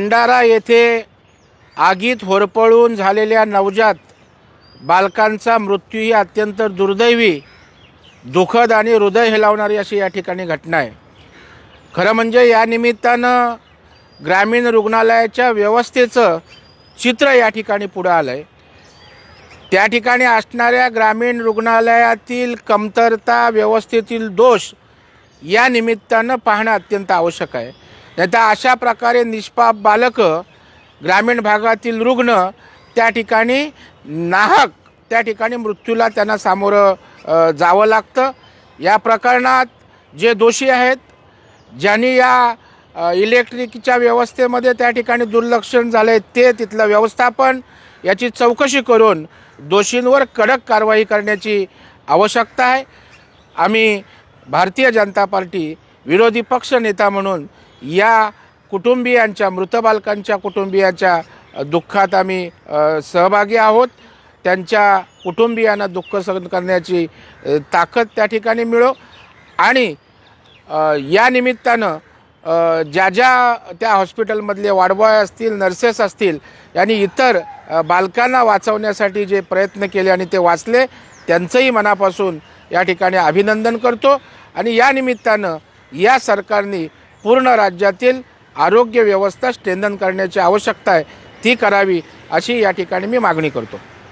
भंडारा येथे आगीत होरपळून झालेल्या नवजात बालकांचा मृत्यू ही अत्यंत दुर्दैवी दुःखद आणि हृदय हेलावणारी अशी या ठिकाणी घटना आहे. खरं म्हणजे या निमित्तानं ग्रामीण रुग्णालयाच्या व्यवस्थेचं चित्र या ठिकाणी पुढं आलं आहे त्या ठिकाणी असणाऱ्या ग्रामीण रुग्णालयातील कमतरता व्यवस्थेतील दोष या निमित्तानं पाहणं अत्यंत आवश्यक आहे. नाही तर अशा प्रकारे निष्पाप बालकं ग्रामीण भागातील रुग्ण त्या ठिकाणी नाहक त्या ठिकाणी मृत्यूला त्यांना सामोरं जावं लागतं. या प्रकरणात जे दोषी आहेत ज्यांनी या इलेक्ट्रिकच्या व्यवस्थेमध्ये त्या ठिकाणी दुर्लक्षण झालं आहे ते तिथलं व्यवस्थापन याची चौकशी करून दोषींवर कडक कारवाई करण्याची आवश्यकता आहे. आम्ही भारतीय जनता पार्टी विरोधी पक्ष नेता म्हणून या कुटुंबियांच्या मृत बालकांच्या कुटुंबियांच्या दुःखात आम्ही सहभागी आहोत. त्यांच्या कुटुंबियांना दुःख सहन करण्याची ताकद त्या ठिकाणी मिळो. आणि या निमित्तानं ज्या ज्या त्या हॉस्पिटलमधले वाडबॉय असतील नर्सेस असतील आणि इतर बालकांना वाचवण्यासाठी जे प्रयत्न केले आणि ते वाचले त्यांचंही मनापासून या ठिकाणी अभिनंदन करतो. आणि या निमित्तानं या सरकारने पूर्ण राज्यातील आरोग्य व्यवस्था स्ट्रेंथन करण्याची आवश्यकता आहे. ती करावी अशी या ठिकाणी मी मागणी करतो.